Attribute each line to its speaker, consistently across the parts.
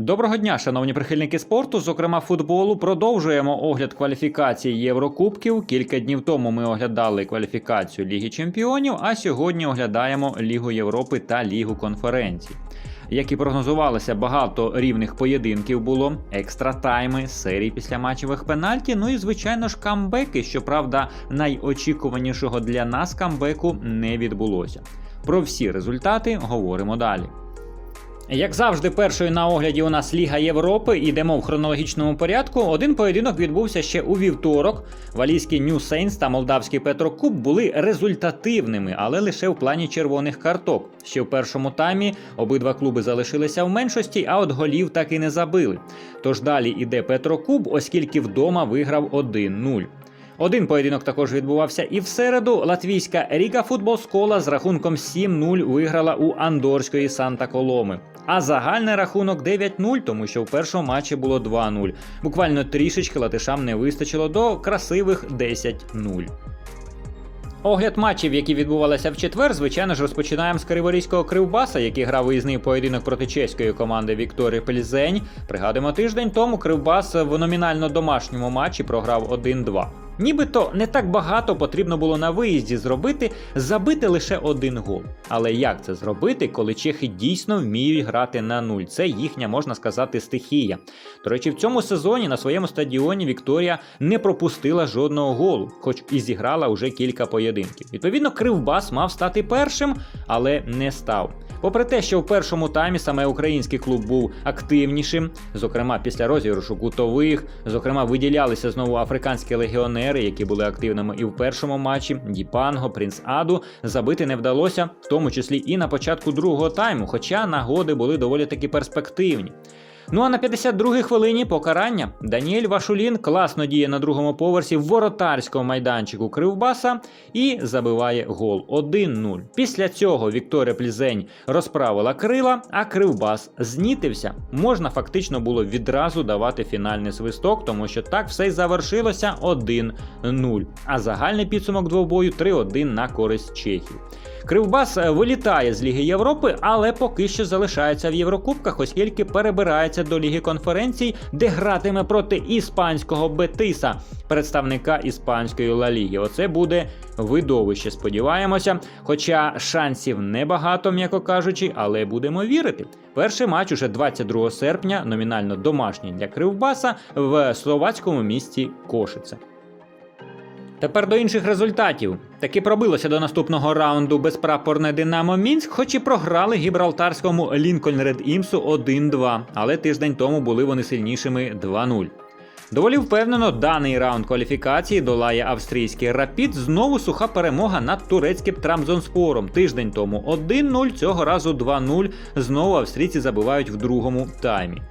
Speaker 1: Доброго дня, шановні прихильники спорту, зокрема футболу. Продовжуємо огляд кваліфікації Єврокубків. Кілька днів тому ми оглядали кваліфікацію Ліги Чемпіонів, а сьогодні оглядаємо Лігу Європи та Лігу конференцій. Як і прогнозувалося, багато рівних поєдинків було, екстра тайми, серії після матчевих пенальті. Ну і звичайно ж камбеки. Щоправда, найочікуванішого для нас камбеку не відбулося. Про всі результати говоримо далі. Як завжди, першою на огляді у нас Ліга Європи. Ідемо в хронологічному порядку. Один поєдинок відбувся ще у вівторок. Валійський Нью Сейнс та молдавський Петрокуб були результативними, але лише в плані червоних карток. Ще в першому таймі обидва клуби залишилися в меншості, а от голів так і не забили. Тож далі іде Петрокуб, оскільки вдома виграв 1-0. Один поєдинок також відбувався і в середу. Латвійська Ріга Футбол Скола з рахунком 7-0 виграла у Андорської Санта Коломи. А загальний рахунок 9-0, тому що в першому матчі було 2-0. Буквально трішечки латишам не вистачило до красивих 10-0. Огляд матчів, які відбувалися в четвер, звичайно ж, розпочинаємо з Криворізького Кривбаса, який грав виїзний поєдинок проти чеської команди Вікторії Плізень. Пригадуємо, тиждень тому Кривбас в номінально домашньому матчі програв 1-2. Нібито не так багато потрібно було на виїзді зробити, забити лише один гол. Але як це зробити, коли чехи дійсно вміють грати на нуль? Це їхня, можна сказати, стихія. До речі, в цьому сезоні на своєму стадіоні Вікторія не пропустила жодного голу, хоч і зіграла уже кілька поєдинків. Відповідно, Кривбас мав стати першим, але не став. Попри те, що в першому таймі саме український клуб був активнішим, зокрема після розіграшу кутових, зокрема виділялися знову африканські легіонери, які були активними і в першому матчі. Діпанго, Принц Аду забити не вдалося, в тому числі і на початку другого тайму, хоча нагоди були доволі таки перспективні. Ну а на 52-й хвилині покарання Даніель Вашулін класно діє на другому поверсі воротарського майданчику Кривбаса і забиває гол 1-0. Після цього Вікторія Плізень розправила крила, а Кривбас знітився. Можна фактично було відразу давати фінальний свисток, тому що так все й завершилося 1-0. А загальний підсумок двобою 3-1 на користь Чехів. Кривбас е, вилітає з Ліги Європи, але поки що залишається в Єврокубках, оскільки перебирається до Ліги конференцій, де гратиме проти іспанського Бетиса, представника іспанської Ла Ліги. Оце буде видовище, сподіваємося. Хоча шансів небагато, м'яко кажучи, але будемо вірити. Перший матч уже 22 серпня, номінально домашній для Кривбаса в словацькому місті Кошице. Тепер до інших результатів. Таки пробилося до наступного раунду безпрапорне Динамо Мінськ, хоч і програли гібралтарському Лінкольн Ред Імсу 1-2, але тиждень тому були вони сильнішими 2-0. Доволі впевнено, даний раунд кваліфікації долає австрійський Рапід. Знову суха перемога над турецьким Трамзонспором. Тиждень тому 1-0, цього разу 2-0. Знову австрійці забивають в другому таймі.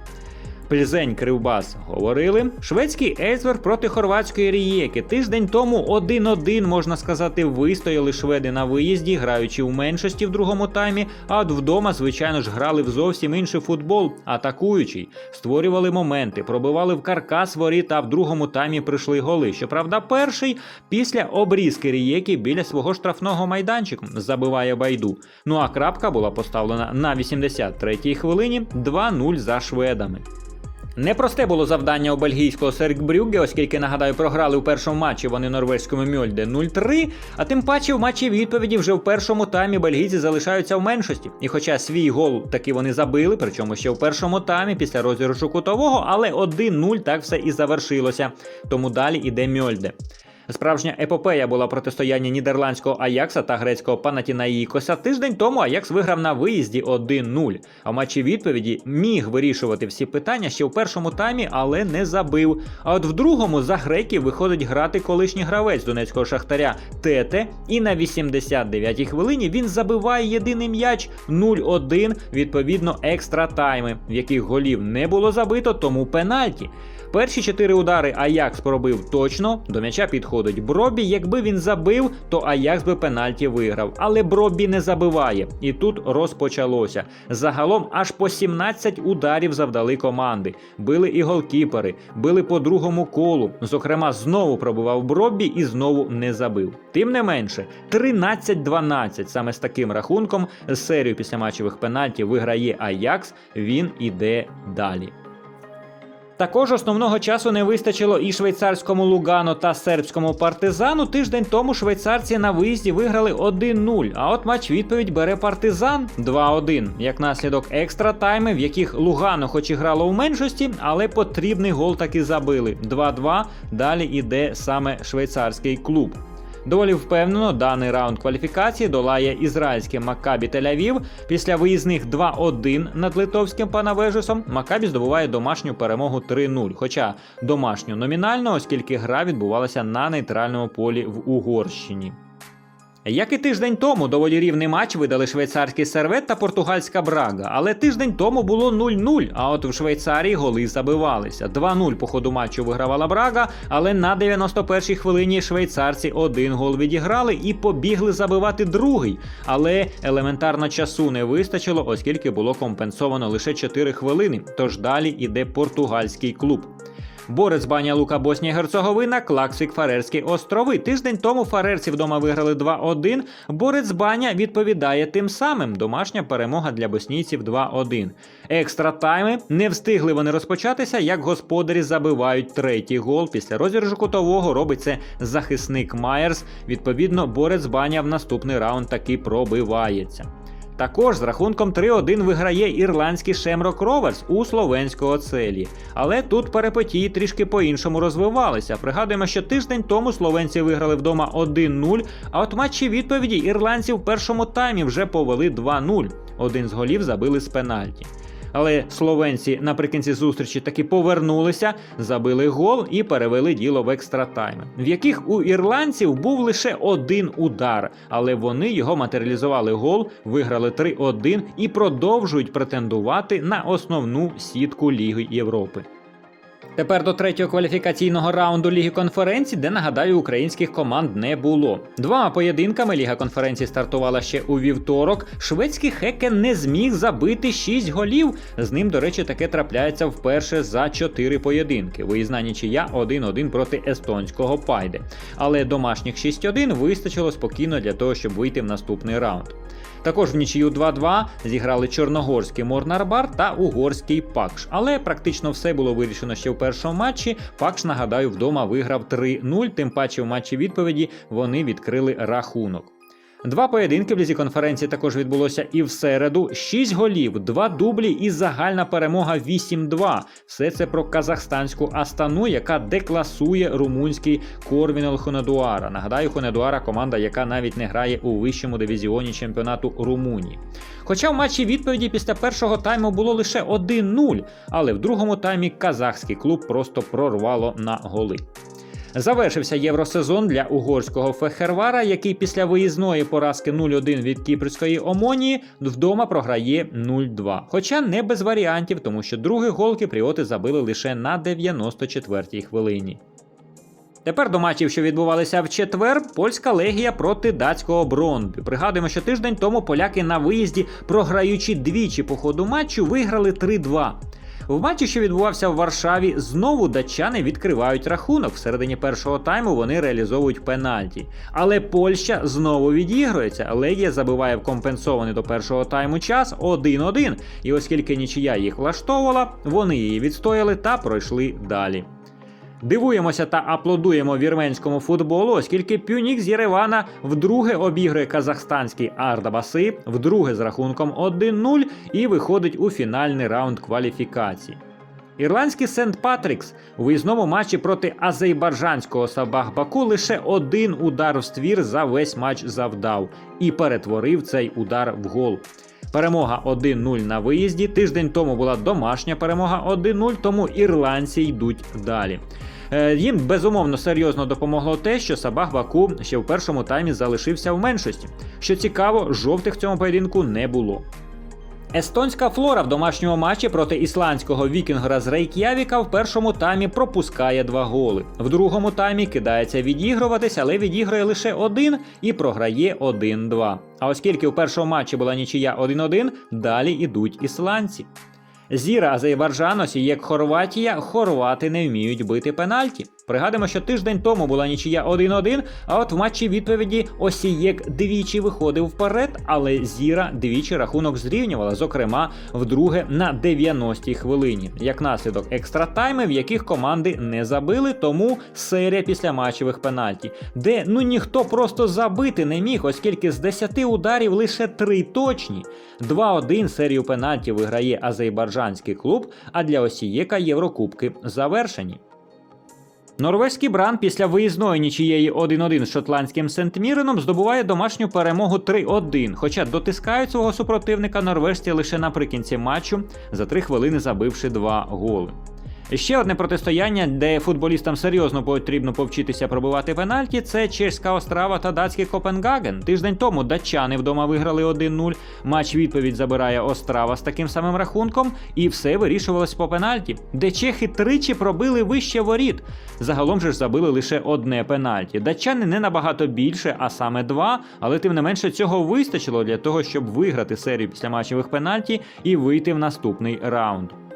Speaker 1: Плізень Кривбас говорили. Шведський Ейсвер проти хорватської Рієки. Тиждень тому 1-1, можна сказати, вистояли шведи на виїзді, граючи в меншості в другому таймі. А от вдома, звичайно ж, грали в зовсім інший футбол, атакуючий, створювали моменти, пробивали в каркас воріт, а в другому таймі прийшли голи. Щоправда, перший після обрізки Рієки біля свого штрафного майданчику забиває байду. Ну а крапка була поставлена на 83-й хвилині 2-0 за шведами. Непросте було завдання у бельгійського Серкбрюгге, оскільки, нагадаю, програли у першому матчі вони норвезькому Мьольде 0-3, а тим паче в матчі відповіді вже в першому таймі бельгійці залишаються в меншості. І хоча свій гол таки вони забили, причому ще в першому таймі після розіграшу кутового, але 1-0 так все і завершилося. Тому далі іде Мьольде. Справжня епопея була протистояння нідерландського Аякса та грецького Панатінаїкоса. Тиждень тому Аякс виграв на виїзді 1-0. А в матчі відповіді міг вирішувати всі питання ще в першому таймі, але не забив. А от в другому за греків виходить грати колишній гравець донецького шахтаря Тете. І на 89-й хвилині він забиває єдиний м'яч 0-1, відповідно, екстра тайми, в яких голів не було забито, тому пенальті. Перші чотири удари Аякс пробив точно. До м'яча підходить Бробі. Якби він забив, то Аякс би пенальті виграв. Але Бробі не забиває. І тут розпочалося. Загалом аж по 17 ударів завдали команди. Били і голкіпери, били по другому колу. Зокрема, знову пробивав Бробі і знову не забив. Тим не менше, 13-12 саме з таким рахунком серію післяматчевих пенальтів виграє Аякс. Він іде далі. Також основного часу не вистачило і швейцарському Лугано та сербському партизану. Тиждень тому швейцарці на виїзді виграли 1-0. А от матч відповідь бере партизан 2-1. Як наслідок екстра тайми, в яких Лугано хоч і грало у меншості, але потрібний гол таки забили. 2-2. Далі іде саме швейцарський клуб. Доволі впевнено, даний раунд кваліфікації долає ізраїльське Макабі Тель-Авів. Після виїзних 2-1 над литовським панавежусом Макабі здобуває домашню перемогу 3-0. Хоча домашню номінально, оскільки гра відбувалася на нейтральному полі в Угорщині. Як і тиждень тому доволі рівний матч видали швейцарський сервет та португальська брага, але тиждень тому було 0-0, а от в Швейцарії голи забивалися. 2-0 по ходу матчу вигравала брага, але на 91-й хвилині швейцарці один гол відіграли і побігли забивати другий. Але елементарно часу не вистачило, оскільки було компенсовано лише 4 хвилини. Тож далі іде португальський клуб. Борець Баня Лука Боснія Герцеговина, Клаксвік Фарерські острови. Тиждень тому фарерці вдома виграли 2-1. Борець Баня відповідає тим самим. Домашня перемога для боснійців 2-1. Екстра тайми не встигли вони розпочатися, як господарі забивають третій гол. Після розіржу кутового робить це захисник Майерс. Відповідно, борець Баня в наступний раунд таки пробивається. Також з рахунком 3-1 виграє ірландський Шемрок Роверс у словенського целі. Але тут перепотії трішки по-іншому розвивалися. Пригадуємо, що тиждень тому словенці виграли вдома 1-0, а от матчі відповіді ірландці в першому таймі вже повели 2-0. Один з голів забили з пенальті. Але словенці наприкінці зустрічі таки повернулися, забили гол і перевели діло в екстратайми, в яких у ірландців був лише один удар, але вони його матеріалізували гол, виграли 3-1 і продовжують претендувати на основну сітку Ліги Європи. Тепер до третього кваліфікаційного раунду Ліги конференцій, де нагадаю, українських команд не було. Двома поєдинками Ліга конференцій стартувала ще у вівторок. Шведський Хекен не зміг забити 6 голів. З ним, до речі, таке трапляється вперше за 4 поєдинки. Виїзна нічия 1-1 проти естонського пайде. Але домашніх 6-1 вистачило спокійно для того, щоб вийти в наступний раунд. Також в нічию 2-2 зіграли чорногорський Морнарбар та угорський Пакш. Але практично все було вирішено ще в першому матчі. Пакш, нагадаю, вдома виграв 3-0, тим паче в матчі відповіді вони відкрили рахунок. Два поєдинки в лізі конференції також відбулося і в середу. Шість голів, два дублі і загальна перемога 8-2. Все це про казахстанську Астану, яка декласує румунський Корвінел Хонедуара. Нагадаю, Хонедуара команда, яка навіть не грає у вищому дивізіоні чемпіонату Румунії. Хоча в матчі відповіді після першого тайму було лише 1-0, але в другому таймі казахський клуб просто прорвало на голи. Завершився євросезон для угорського Фехервара, який після виїзної поразки 0-1 від кіпрської Омонії вдома програє 0-2. Хоча не без варіантів, тому що другий гол кіпріоти забили лише на 94-й хвилині. Тепер до матчів, що відбувалися в четвер, польська легія проти датського Бронди. Пригадуємо, що тиждень тому поляки на виїзді, програючи двічі по ходу матчу, виграли 3-2. В матчі, що відбувався в Варшаві, знову датчани відкривають рахунок. Всередині першого тайму вони реалізовують пенальті. Але Польща знову відігрується. Легія забиває в компенсований до першого тайму час 1-1. І оскільки нічия їх влаштовувала, вони її відстояли та пройшли далі. Дивуємося та аплодуємо вірменському футболу, оскільки Пюнік з Єревана вдруге обігрує казахстанський Ардабаси, вдруге з рахунком 1-0 і виходить у фінальний раунд кваліфікації. Ірландський Сент Патрікс у виїзному матчі проти азербайджанського Сабах Баку лише один удар в ствір за весь матч завдав і перетворив цей удар в гол. Перемога 1-0 на виїзді. Тиждень тому була домашня перемога 1-0, тому ірландці йдуть далі. Е, Їм безумовно серйозно допомогло те, що Сабах Баку ще в першому таймі залишився в меншості. Що цікаво, жовтих в цьому поєдинку не було. Естонська флора в домашньому матчі проти ісландського вікінгера з Рейк'явіка в першому таймі пропускає два голи. В другому таймі кидається відігруватись, але відіграє лише один і програє 1-2. А оскільки у першому матчі була нічия 1-1, далі ідуть ісландці. Зіра Азербайджан, Осієк Хорватія, хорвати не вміють бити пенальті. Пригадуємо, що тиждень тому була нічия 1-1, а от в матчі відповіді Осієк двічі виходив вперед, але Зіра двічі рахунок зрівнювала, зокрема вдруге на 90-й хвилині. Як наслідок екстратайми, в яких команди не забили, тому серія післяматчевих пенальті, де ну ніхто просто забити не міг, оскільки з 10 ударів лише 3 точні. 2-1 серію пенальті виграє азербайджанський клуб, а для Осієка Єврокубки завершені. Норвезький бран після виїзної нічієї 1-1 з шотландським Сент-Міреном здобуває домашню перемогу 3-1, хоча дотискають свого супротивника норвежці лише наприкінці матчу, за 3 хвилини забивши 2 голи. Ще одне протистояння, де футболістам серйозно потрібно повчитися пробивати пенальті, це чеська Острава та датський Копенгаген. Тиждень тому датчани вдома виграли 1-0. Матч відповідь забирає Острава з таким самим рахунком, і все вирішувалось по пенальті, де чехи тричі пробили вище воріт. Загалом же ж забили лише одне пенальті. Датчани не набагато більше, а саме два, але тим не менше цього вистачило для того, щоб виграти серію після матчевих пенальті і вийти в наступний раунд.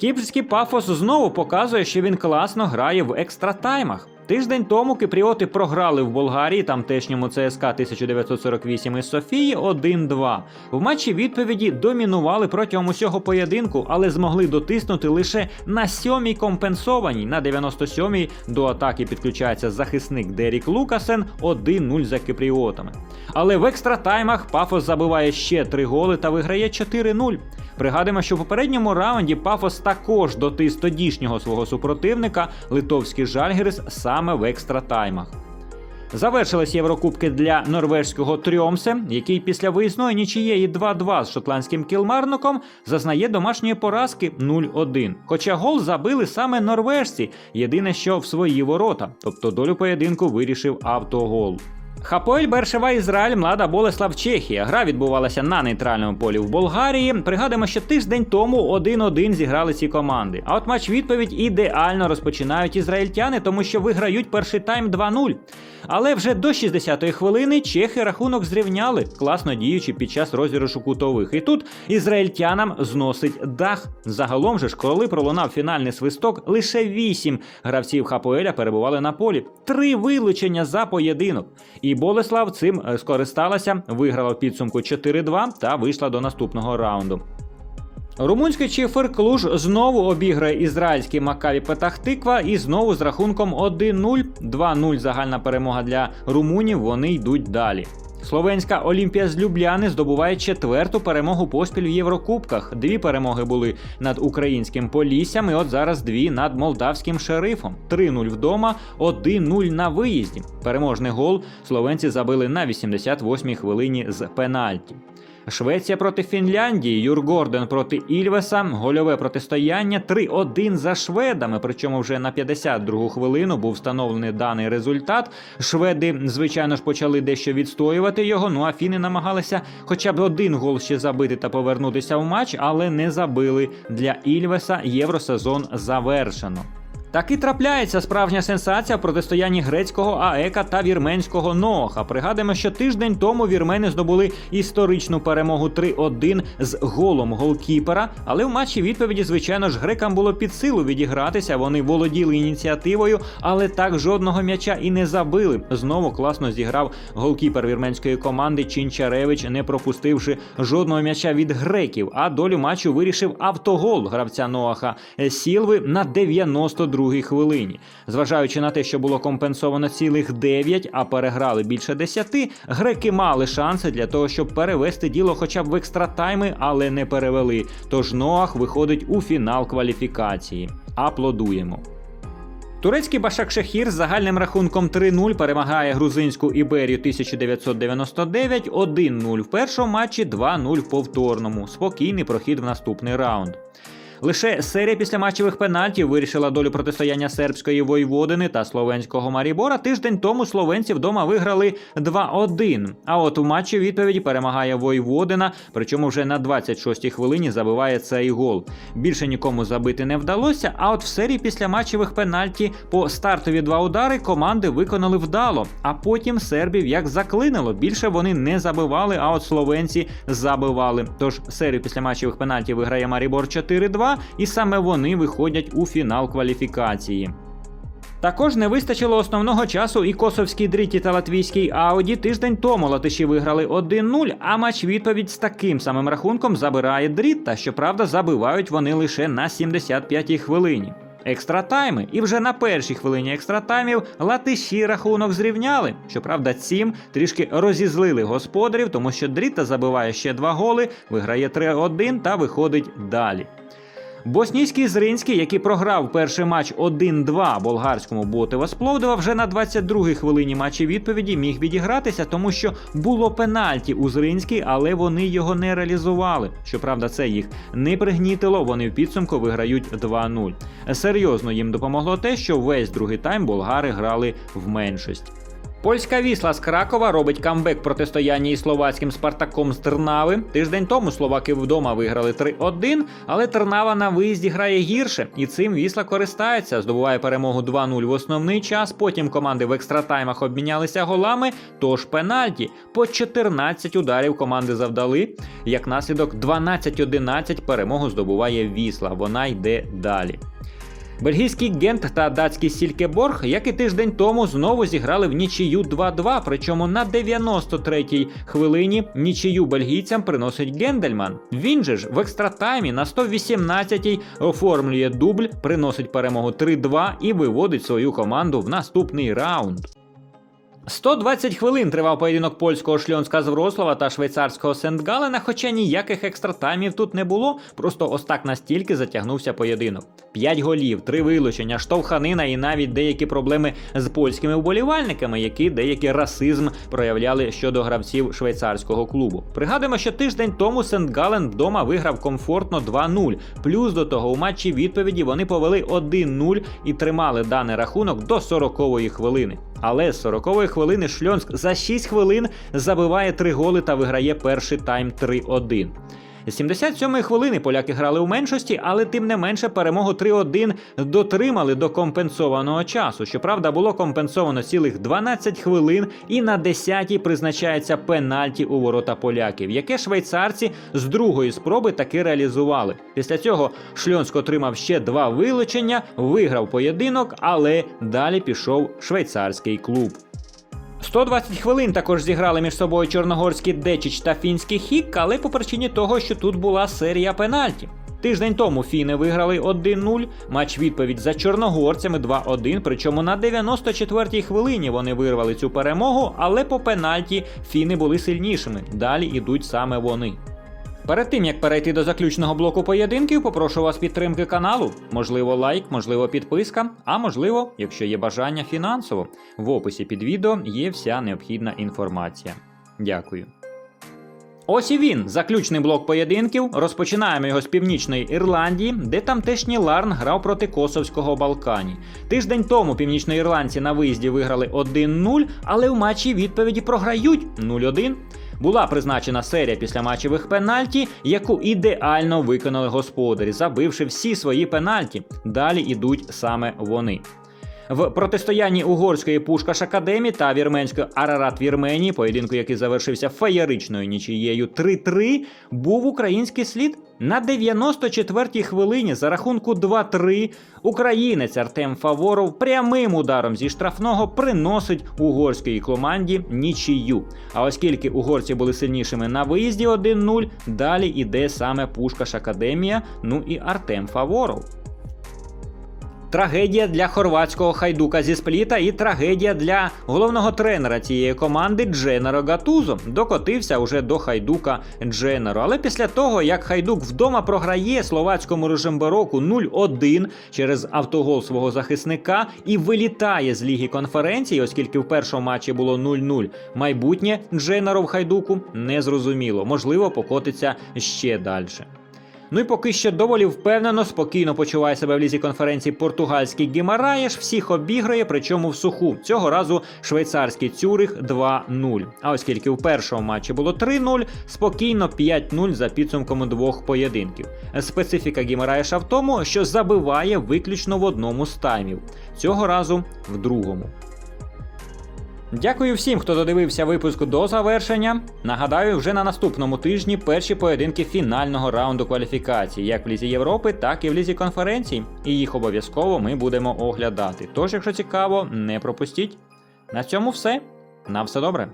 Speaker 1: Кіпрський пафос знову показує, що він класно грає в екстратаймах. Тиждень тому кипріоти програли в Болгарії тамтешньому ЦСК 1948 із Софії 1-2. В матчі відповіді домінували протягом усього поєдинку, але змогли дотиснути лише на сьомій компенсованій. На 97-й до атаки підключається захисник Дерік Лукасен 1-0 за кипріотами. Але в екстратаймах Пафос забиває ще три голи та виграє 4-0. Пригадуємо, що в попередньому раунді Пафос також дотис тодішнього свого супротивника литовський Жальгерис саме в екстратаймах. Завершились Єврокубки для норвежського Трьомсе, який після виїзної нічієї 2-2 з шотландським кілмарноком зазнає домашньої поразки 0-1. Хоча гол забили саме норвежці, єдине, що в свої ворота, тобто долю поєдинку вирішив автогол. Хапоель Бершева Ізраїль, Млада Болеслав Чехія. Гра відбувалася на нейтральному полі в Болгарії. Пригадуємо, що тиждень тому 1-1 зіграли ці команди. А от матч відповідь ідеально розпочинають ізраїльтяни, тому що виграють перший тайм 2-0. Але вже до 60-ї хвилини чехи рахунок зрівняли, класно діючи під час розіграшу кутових. І тут ізраїльтянам зносить дах. Загалом же ж, коли пролунав фінальний свисток, лише 8 гравців Хапоеля перебували на полі. Три вилучення за поєдинок. І Болеслав цим е, скористалася, виграла в підсумку 4-2 та вийшла до наступного раунду. Румунський Чифер Клуж знову обіграє ізраїльський Макаві Петахтиква і знову з рахунком 1-0. 2-0 загальна перемога для румунів. Вони йдуть далі. Словенська Олімпія з Любляни здобуває четверту перемогу поспіль в Єврокубках. Дві перемоги були над українським Поліссям, і от зараз дві над молдавським шерифом. 3-0 вдома, 1-0 на виїзді. Переможний гол словенці забили на 88-й хвилині з пенальті. Швеція проти Фінляндії, Юр Горден проти Ільвеса, гольове протистояння 3-1 за шведами. Причому вже на 52-гу хвилину був встановлений даний результат. Шведи, звичайно ж, почали дещо відстоювати його. Ну а фіни намагалися хоча б один гол ще забити та повернутися в матч, але не забили. Для Ільвеса євросезон завершено. Так і трапляється справжня сенсація в протистоянні грецького АЕКа та вірменського Ноаха. Пригадуємо, що тиждень тому вірмени здобули історичну перемогу 3-1 з голом голкіпера. Але в матчі відповіді, звичайно ж, грекам було під силу відігратися. Вони володіли ініціативою, але так жодного м'яча і не забили. Знову класно зіграв голкіпер вірменської команди Чінчаревич, не пропустивши жодного м'яча від греків. А долю матчу вирішив автогол гравця Ноаха Сілви на 92 другій хвилині. Зважаючи на те, що було компенсовано цілих 9, а переграли більше 10, греки мали шанси для того, щоб перевести діло хоча б в екстратайми, але не перевели. Тож Ноах виходить у фінал кваліфікації. Аплодуємо. Турецький Башак Шехір з загальним рахунком 3-0 перемагає грузинську Іберію 1999, 1-0 в першому матчі, 2-0 в повторному. Спокійний прохід в наступний раунд. Лише серія післяматчевих пенальтів вирішила долю протистояння сербської Войводини та словенського Марібора. Тиждень тому словенці вдома виграли 2-1. А от у матчі відповіді перемагає Войводина, причому вже на 26-й хвилині забиває цей гол. Більше нікому забити не вдалося. А от в серії післяматчевих пенальті по стартові два удари команди виконали вдало. А потім сербів як заклинило. Більше вони не забивали, а от словенці забивали. Тож серію післяматчевих пенальтів виграє Марібор 4-2, і саме вони виходять у фінал кваліфікації. Також не вистачило основного часу і косовській дріті та латвійській Ауді. Тиждень тому латиші виграли 1-0, а матч відповідь з таким самим рахунком забирає дріт. Та щоправда, забивають вони лише на 75-й хвилині. Екстра тайми, і вже на першій хвилині екстратаймів латиші рахунок зрівняли. Щоправда, цім трішки розізлили господарів, тому що Дріта забиває ще два голи, виграє 3-1 та виходить далі. Боснійський Зринський, який програв перший матч 1-2 болгарському Ботева Спловдива, вже на 22-й хвилині матчі відповіді міг відігратися, тому що було пенальті у Зринській, але вони його не реалізували. Щоправда, це їх не пригнітило. Вони в підсумку виграють 2-0. Серйозно їм допомогло те, що весь другий тайм болгари грали в меншості. Польська вісла з Кракова робить камбек в протистоянні із словацьким Спартаком з Тернави. Тиждень тому словаки вдома виграли 3-1, але Тернава на виїзді грає гірше, і цим вісла користається. Здобуває перемогу 2-0 в основний час. Потім команди в екстратаймах обмінялися голами. Тож пенальті по 14 ударів команди завдали. Як наслідок, 12-11 перемогу здобуває вісла. Вона йде далі. Бельгійський Гент та датський Сількеборг, як і тиждень тому, знову зіграли в нічию 2-2, причому на 93-й хвилині нічию бельгійцям приносить Гендельман. Він же ж в екстратаймі на 118-й оформлює дубль, приносить перемогу 3-2 і виводить свою команду в наступний раунд. 120 хвилин тривав поєдинок польського шльонська з Врослава та швейцарського Сент-Галена, хоча ніяких екстратаймів тут не було, просто ось так настільки затягнувся поєдинок. 5 голів, 3 вилучення, штовханина і навіть деякі проблеми з польськими вболівальниками, які деякий расизм проявляли щодо гравців швейцарського клубу. Пригадуємо, що тиждень тому Сент-Гален вдома виграв комфортно 2-0. Плюс до того у матчі відповіді вони повели 1-0 і тримали даний рахунок до 40-ї хвилини. Але з 40-ї хвилини Шльонськ за 6 хвилин забиває 3 голи та виграє перший тайм 3-1. З 77-ї хвилини поляки грали у меншості, але тим не менше перемогу 3-1 дотримали до компенсованого часу. Щоправда, було компенсовано цілих 12 хвилин, і на 10-й призначається пенальті у ворота поляків, яке швейцарці з другої спроби таки реалізували. Після цього Шльонськ отримав ще два вилучення, виграв поєдинок, але далі пішов швейцарський клуб. 120 хвилин також зіграли між собою чорногорський Дечіч та фінський Хік, але по причині того, що тут була серія пенальті. Тиждень тому фіни виграли 1-0, матч відповідь за чорногорцями 2-1, причому на 94-й хвилині вони вирвали цю перемогу, але по пенальті фіни були сильнішими. Далі йдуть саме вони. Перед тим як перейти до заключного блоку поєдинків, попрошу вас підтримки каналу. Можливо, лайк, можливо, підписка, а можливо, якщо є бажання фінансово. В описі під відео є вся необхідна інформація. Дякую. Ось і він, заключний блок поєдинків. Розпочинаємо його з північної Ірландії, де тамтешній Ларн грав проти Косовського Балкані. Тиждень тому північноірландці на виїзді виграли 1-0, але в матчі відповіді програють 0-1. Була призначена серія після матчевих пенальті, яку ідеально виконали господарі, забивши всі свої пенальті. Далі ідуть саме вони. В протистоянні угорської Пушкаш Академії та вірменської Арарат Вірменії, поєдинку, який завершився феєричною нічією 3-3, був український слід. На 94-й хвилині за рахунку 2-3 українець Артем Фаворов прямим ударом зі штрафного приносить угорській команді нічию. А оскільки угорці були сильнішими на виїзді 1-0, далі іде саме Пушкаш Академія, ну і Артем Фаворов. Трагедія для хорватського хайдука зі спліта і трагедія для головного тренера цієї команди Дженеро Гатузо. Докотився уже до хайдука Дженеро. Але після того, як хайдук вдома програє словацькому Рожембероку 0-1 через автогол свого захисника і вилітає з ліги конференції, оскільки в першому матчі було 0-0, майбутнє Дженеро в хайдуку не зрозуміло. Можливо, покотиться ще далі. Ну і поки що доволі впевнено, спокійно почуває себе в лізі конференції португальський Гімараєш, всіх обіграє, причому в суху. Цього разу швейцарський Цюрих 2-0. А оскільки в першому матчі було 3-0, спокійно 5-0 за підсумком двох поєдинків. Специфіка Гімараєша в тому, що забиває виключно в одному з таймів. Цього разу в другому. Дякую всім, хто додивився випуск до завершення. Нагадаю, вже на наступному тижні перші поєдинки фінального раунду кваліфікації, як в Лізі Європи, так і в Лізі конференцій. І їх обов'язково ми будемо оглядати. Тож, якщо цікаво, не пропустіть. На цьому все. На все добре.